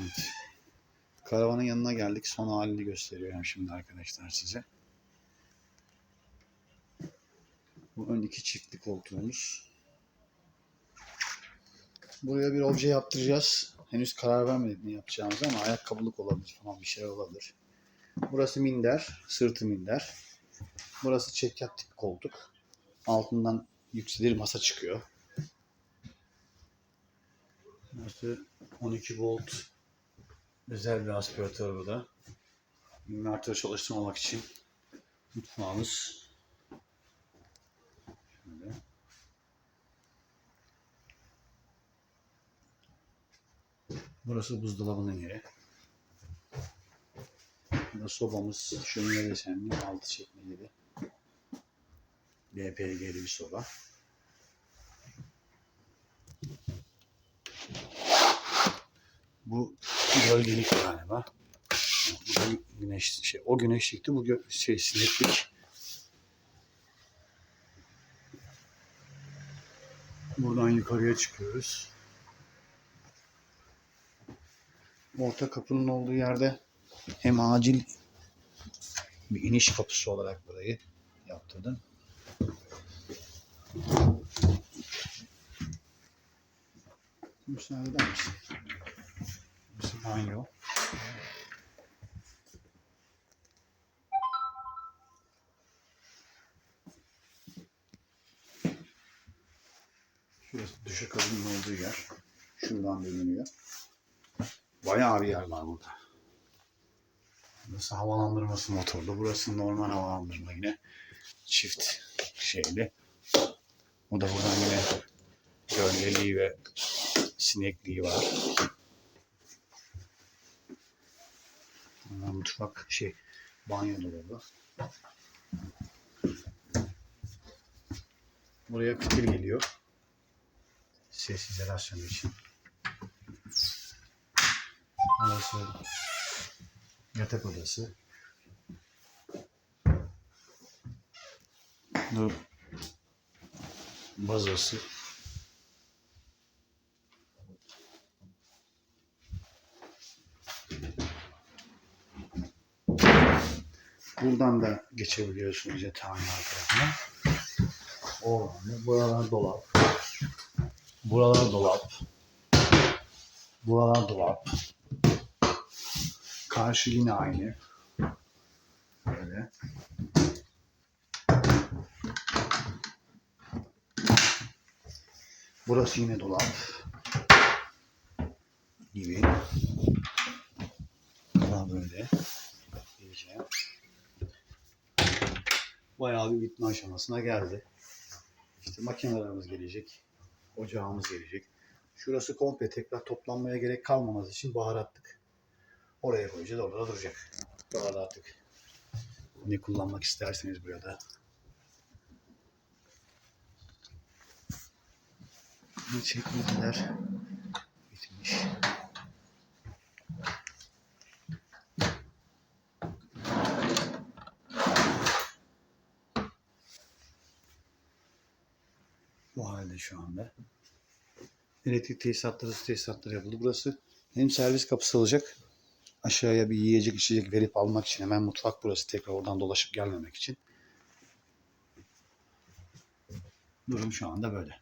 Evet. Karavanın yanına geldik. Son halini gösteriyorum şimdi arkadaşlar size. Bu ön iki çiftli koltuğumuz. Buraya bir obje yaptıracağız. Henüz karar vermedik ne yapacağımızı ama ayakkabılık olabilir falan bir şey olabilir. Burası minder, sırtı minder. Burası çekyat tip koltuk. Altından yükselir masa çıkıyor. Burası 12 volt özel bir aspiratör burada. İnvertörü çalıştırmamak için mutfağımız. Şöyle. Burası buzdolabının yeri. Burada sobamız şömine desenli altı çekmeli LPG'li bir soba. Bu gölgelik galiba. Bu da güneş şey o güneşlikti bu gö- şey sineklik. Buradan yukarıya çıkıyoruz. Orta kapının olduğu yerde hem acil bir iniş kapısı olarak burayı yaptırdım. Müsaade eder misin? Burası banyo. Şurası duşakabinin olduğu yer. Şuradan bölünüyor. Bayağı bir yer var burada. Burası havalandırması motorlu. Burası normal havalandırma yine. Çift şeyli. O da buradan yine gölgeliği ve sinekliği var. Bunlar mutfak şey banyo dolabı. Buraya fitil geliyor. Ses izolasyonu için. Burası yatak odası. Bu bazası. Buradan da geçebiliyorsunuz yatağın tarafına. Oradan buralar dolap. Buralar dolap. Buralar dolap. Karşı yine aynı. Böyle. Burası yine dolap. Gibi. Daha böyle. Diyeceğim. Bayağı bir bitme aşamasına geldi. İşte makinelerimiz gelecek. Ocağımız gelecek. Şurası komple tekrar toplanmaya gerek kalmaması için baharatlık. Oraya koyacağız. Orada da duracak. Artık ne kullanmak isterseniz burada. Bu çekmeceler Bu halde şu anda. Elektrik tesisatları, tesisatları yapıldı. Burası hem servis kapısı olacak. Aşağıya bir yiyecek içecek verip almak için hemen mutfak burası. Tekrar oradan dolaşıp gelmemek için. Durum şu anda böyle.